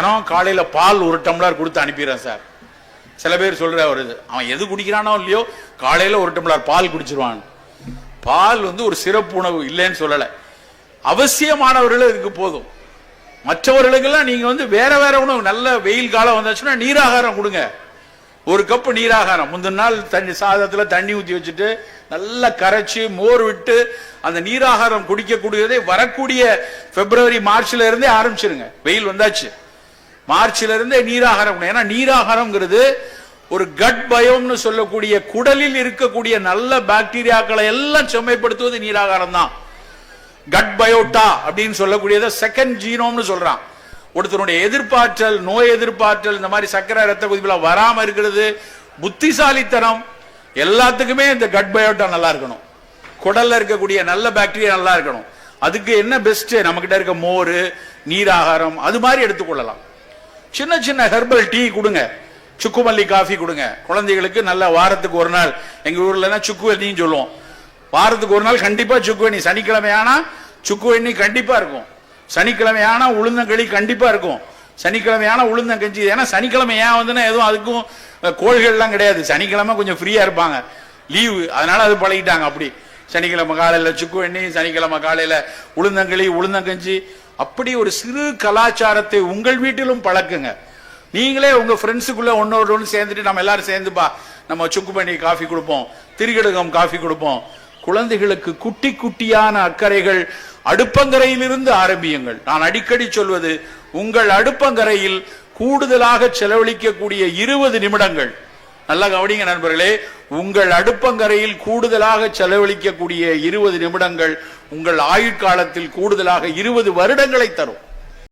தினம் காலையில பால் ஒரு டம்ளர் கொடுத்து அனுப்பிடுறேன் சார். சில பேர் சொல்கிற ஒரு இது. அவன் எது குடிக்கிறானோ இல்லையோ காலையில ஒரு டம்ளர் பால் குடிச்சிருவான். பால் வந்து ஒரு சிறப்பு உணவு இல்லைன்னு சொல்லலை. அவசியமானவர்கள் இதுக்கு போதும். மற்றவர்களுக்கெல்லாம் நீங்க வந்து வேற வேற உணவு நல்ல வெயில் காலம் வந்தாச்சுன்னா நீராகாரம் கொடுங்க. ஒரு கப்பு நீராகாரம். முந்தின நாள் தண்ணி சாதத்துல தண்ணி ஊற்றி வச்சுட்டு நல்லா கரைச்சு மோர் விட்டு அந்த நீராகாரம் குடிக்கக்கூடியதை வரக்கூடிய பிப்ரவரி மார்ச்ல இருந்தே ஆரம்பிச்சிருங்க. வெயில் வந்தாச்சு. மார்ச்ல நீராகாரம் ஏன்னா நீராகாரம்ங்கிறது ஒரு கட் பயம்னு சொல்லக்கூடிய குடலில் இருக்கக்கூடிய நல்ல பாக்டீரியாக்களை எல்லாம் செம்மைப்படுத்துவது நீராகாரம் தான் கட் பயோட்டா அப்படின்னு சொல்லக்கூடியதை செகண்ட் ஜீனோம்னு சொல்றான். ஒருத்தருடைய எதிர்ப்பாற்றல் நோய் எதிர்ப்பாற்றல் இந்த மாதிரி சக்கரை ரத்த கொதிப்புலாம் வராம இருக்கிறது புத்திசாலித்தனம் எல்லாத்துக்குமே இந்த கட் பயோட்டா நல்லா இருக்கணும். குடல்ல இருக்கக்கூடிய நல்ல பாக்டீரியா நல்லா இருக்கணும். அதுக்கு என்ன பெஸ்ட் நம்மகிட்ட இருக்க மோர் நீராகாரம் அது மாதிரி எடுத்துக்கொள்ளலாம். சின்ன சின்ன ஹெர்பல் டீ கொடுங்க. சுக்குமல்லி காஃபி கொடுங்க. குழந்தைகளுக்கு நல்ல வாரத்துக்கு ஒரு நாள். எங்கள் ஊர்லனா சுக்கு வெண்ணின்னு சொல்லுவோம். வாரத்துக்கு ஒரு நாள் கண்டிப்பாக சுக்கு வெண்ணி சனிக்கிழமை ஆனால் சுக்கு வெண்ணி கண்டிப்பாக இருக்கும். சனிக்கிழமை ஆனால் உளுந்தங்களி கண்டிப்பாக இருக்கும். சனிக்கிழமை உளுந்தங்கஞ்சி ஏன்னா சனிக்கிழமை ஏன் வந்துன்னா எதுவும் அதுக்கும் கோள்கள்லாம் கிடையாது. சனிக்கிழமை கொஞ்சம் ஃப்ரீயாக இருப்பாங்க. லீவு அதனால் அது பழகிட்டாங்க அப்படி. சனிக்கிழமை காலையில் சுக்கு வெண்ணி சனிக்கிழமை காலையில் உளுந்தங்களி உளுந்தங்கஞ்சி அப்படி ஒரு சிறு கலாச்சாரத்தை உங்கள் வீட்டிலும் பழக்குங்க. நீங்களே உங்க ஃப்ரெண்ட்ஸுக்குள்ள ஒன்னோட ஒன்று சேர்ந்துட்டு நம்ம எல்லாரும் சேர்ந்துப்பா நம்ம சுக்கு பண்ணி காஃபி கொடுப்போம் திரிகடுகம் காஃபி கொடுப்போம். குழந்தைகளுக்கு குட்டி குட்டியான அக்கறைகள் அடுப்பங்கரையிலிருந்து ஆரம்பியுங்கள். நான் அடிக்கடி சொல்வது உங்கள் அடுப்பங்கரையில் கூடுதலாக செலவழிக்கக்கூடிய இருபது நிமிடங்கள். நல்லா கவனிங்க நண்பர்களே உங்கள் அடுப்பங்கரையில் கூடுதலாக செலவழிக்கக்கூடிய இருபது நிமிடங்கள் உங்கள் ஆயுட்காலத்தில் கூடுதலாக இருபது வருடங்களை தரும்.